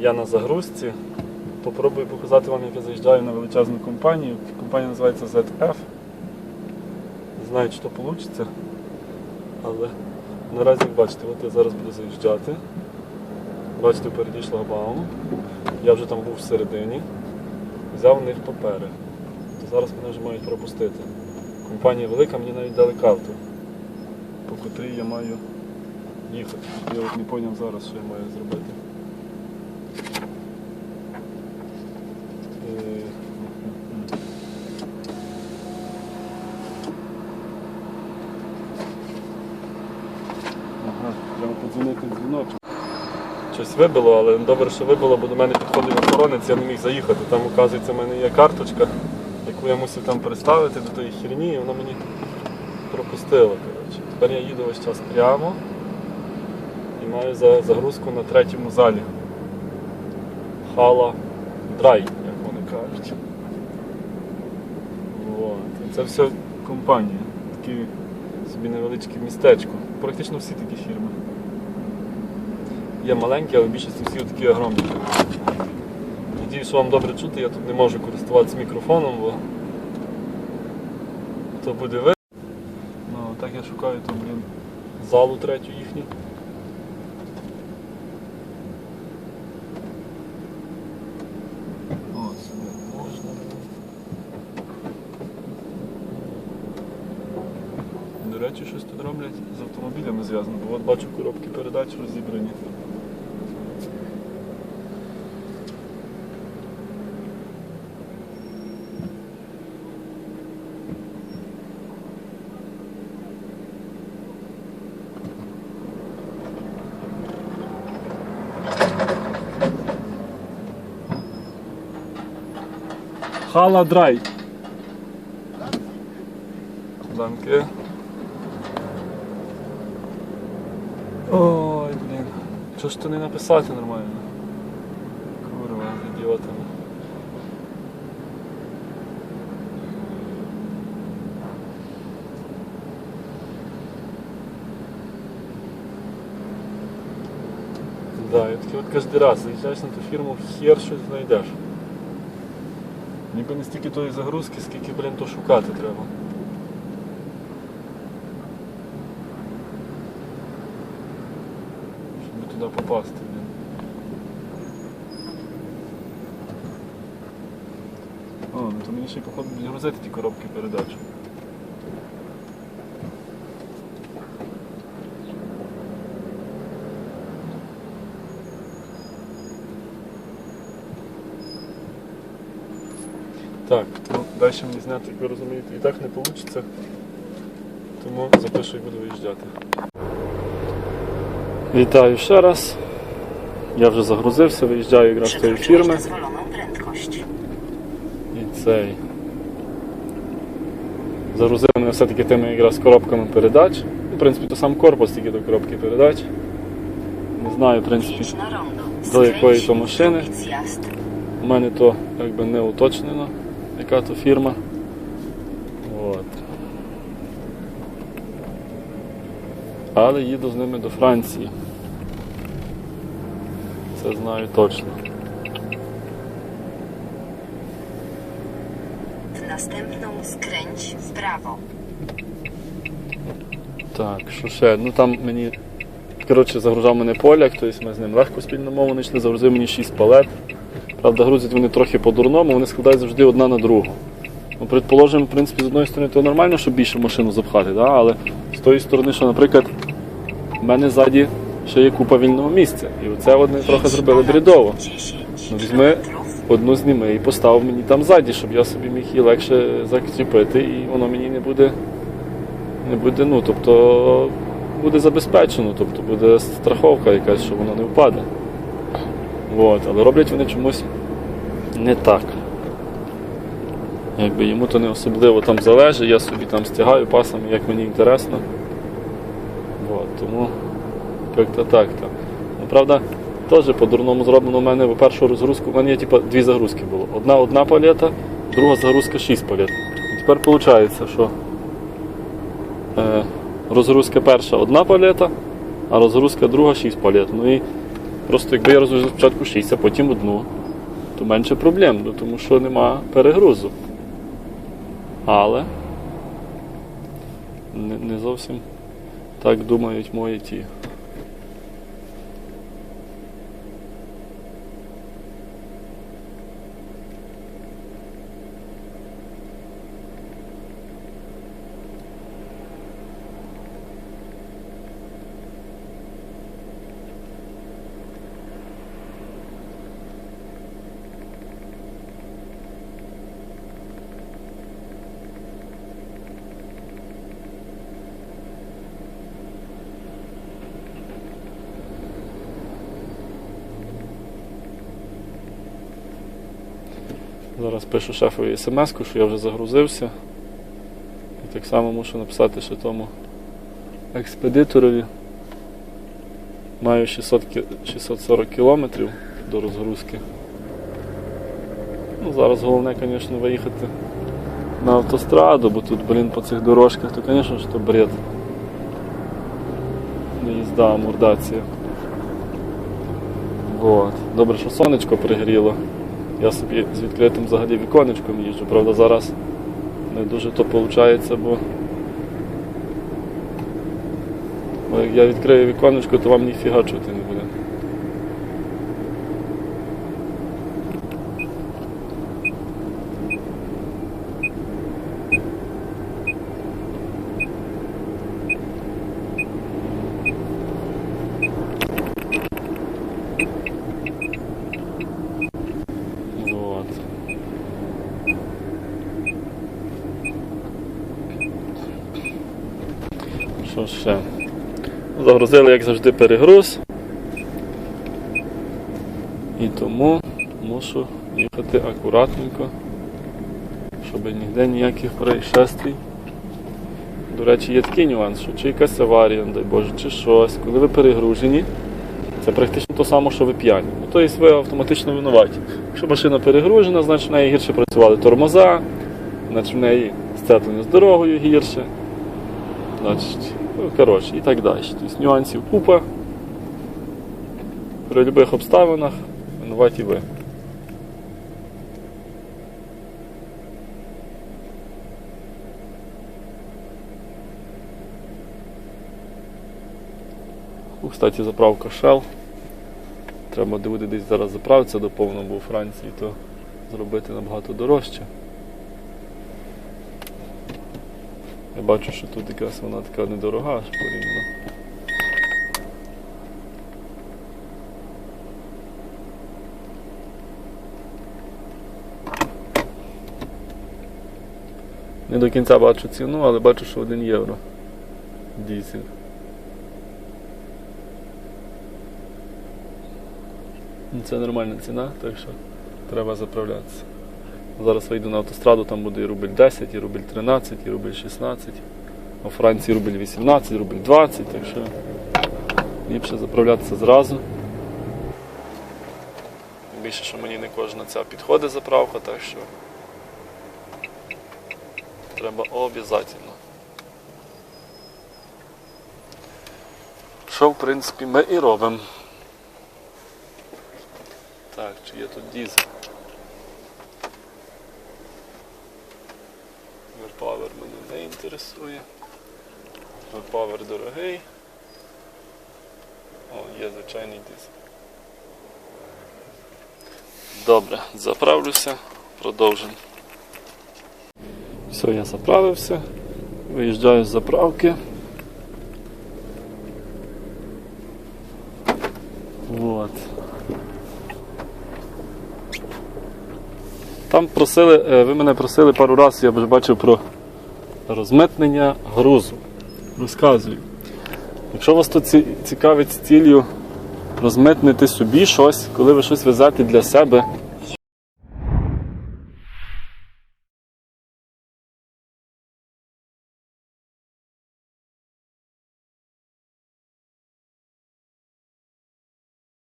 я на загрузці. Попробую показати вам, як я заїжджаю на величезну компанію. Компанія називається ZF. Не знаю, чи то вийде. Але наразі, як бачите, от я зараз буду заїжджати. Бачите, впереді шлагбаум. Я вже там був всередині. Взяв у них папери. То зараз мене вже мають пропустити. Компанія велика, мені навіть дали карту, по котрій я маю їхати. Я от не зрозумів зараз, що я маю зробити. Треба подзвонити в дзвіночок. Щось вибило, але добре, що вибило, бо до мене підходив охоронець, я не міг заїхати. Там, оказується, в мене є карточка, яку я мусив там приставити до тої херні, і воно мені пропустило. Коротше. Тепер я їду весь час прямо і маю загрузку на третьому залі. Хала Драй, вони. От. Це все компанія. Таке собі невеличке містечко. Практично всі такі фірми. Є маленькі, але більшість всі такі огромні. Надіюсь, що вам добре чути, я тут не можу користуватися мікрофоном, бо то буде ви. Ну, так я шукаю то, блін, залу третю їхню. О, сюди можна. До речі, щось тут роблять з автомобілями зв'язано, бо от бачу коробки передач розібрані. Хала Драй. Данке. Ой, блін. Що ж то не написати нормально? Курва, з ідіотами. Да, і таки от кожен раз заїжджаєш на ту фірму, хер щось знайдеш. Ніби не стільки тої загрузки, скільки, блін, то шукати треба. Щоб туди попасти. О, ну то мені ще походу відгрузити ті коробки передач. Так, ну далі мені зняти, як ви розумієте, і так не вийде. Тому запишу і буду виїжджати. Вітаю ще раз. Я вже загрузився, виїжджаю якраз з тої фірми. І цей. Загрузив мене все-таки тими якраз коробками передач. В принципі, то сам корпус тільки до коробки передач. Не знаю, в принципі. Do якої zrobić zjazd. у мене то якби не уточнено, яка то фірма. От. Але їду з ними до Франції. Це знаю точно. Następną skręć w. Так, що ще? Ну там мені. Коротше, загружав мене поляк, тобто ми з ним легко спільну мову знайшли, загрузив мені 6 палет. Правда, грузять вони трохи по-дурному, вони складають завжди одна на другу. Ну, предположимо, в принципі, з одної сторони, то нормально, щоб більше машину запхати, да? але з тої сторони, що, наприклад, в мене ззаді ще є купа вільного місця. І оце вони трохи зробили бредово. 10 Ну, візьми одну зніми і постав мені там ззаді, щоб я собі міг її легше закріпити, і воно мені не буде, не буде, ну, тобто буде забезпечено, тобто буде страховка якась, що воно не впаде. От, але роблять вони чомусь не так. Якби йому то не особливо там залежить, я собі там стягаю пасами, як мені інтересно. От, тому як-то так. -то. Ну, правда, теж по-дурному зроблено у мене в першу розгрузку. У мене є типу, дві загрузки було. Одна одна палета, друга загрузка 6 палет. І тепер виходить, що е, розгрузка перша одна палета, а розгрузка друга 6 палет. Ну і Просто якби я розгрузив спочатку 6, а потім одну, то менше проблем, ну, тому що нема перегрузу. Але не, зовсім так думають мої ті. Зараз пишу шефові смс, що я вже загрузився. І так само мушу написати ще тому експедиторові. Маю 600, 640 кілометрів до розгрузки. Ну, зараз головне, звісно, виїхати на автостраду, бо тут, блін, по цих дорожках, то, звісно, що бред. Не їзда, а мордація. Вот. Добре, що сонечко пригріло. Я собі з відкритим взагалі віконечком їжджу. Правда, зараз не дуже то виходить, бо, бо як я відкрию віконечко, то вам ніфіга чути не буде. Вот. Що ще? Загрузили, як завжди, перегруз. І тому мушу їхати акуратненько, щоб ніде ніяких происшествий. До речі, є такий нюанс, що чи якась аварія, дай Боже, чи щось, коли ви перегружені, це практично те саме, що ви п'яні. Ну, тобто ви автоматично винуваті. Якщо машина перегружена, значить в неї гірше працювали тормоза, значить в неї сцеплення з дорогою гірше. Значить, ну, коротше, і так далі. Тобто нюансів купа. При будь-яких обставинах винуваті ви. Кстати, заправка Shell. Треба буде десь зараз заправитися до повного, бо у Франції то зробити набагато дорожче. Я бачу, що тут якраз вона така недорога порівняно. Не до кінця бачу ціну, але бачу, що 1 євро. Дізель. Ну, Це нормальна ціна, так що треба заправлятися. Зараз вийду на автостраду, там буде і рубль 10, і рубль 13, і рубль 16. А у Франції рубль 18, рубль 20, так що ліпше заправлятися зразу. Більше, що мені не кожна ця підходить заправка, так що треба обов'язково. Що, в принципі, ми і робимо. Так, чи є тут дізель? Верпавер мене не інтересує. Верпавер дорогий. О, є звичайний дизель. Добре, заправлюся, продовжимо. Все, я заправився. Виїжджаю з заправки. Вот. Там просили, е, ви мене просили пару разів, я вже бачив про розмитнення грузу. Розказую. Якщо вас тут цікавить з ціллю розмитнити собі щось, коли ви щось везете для себе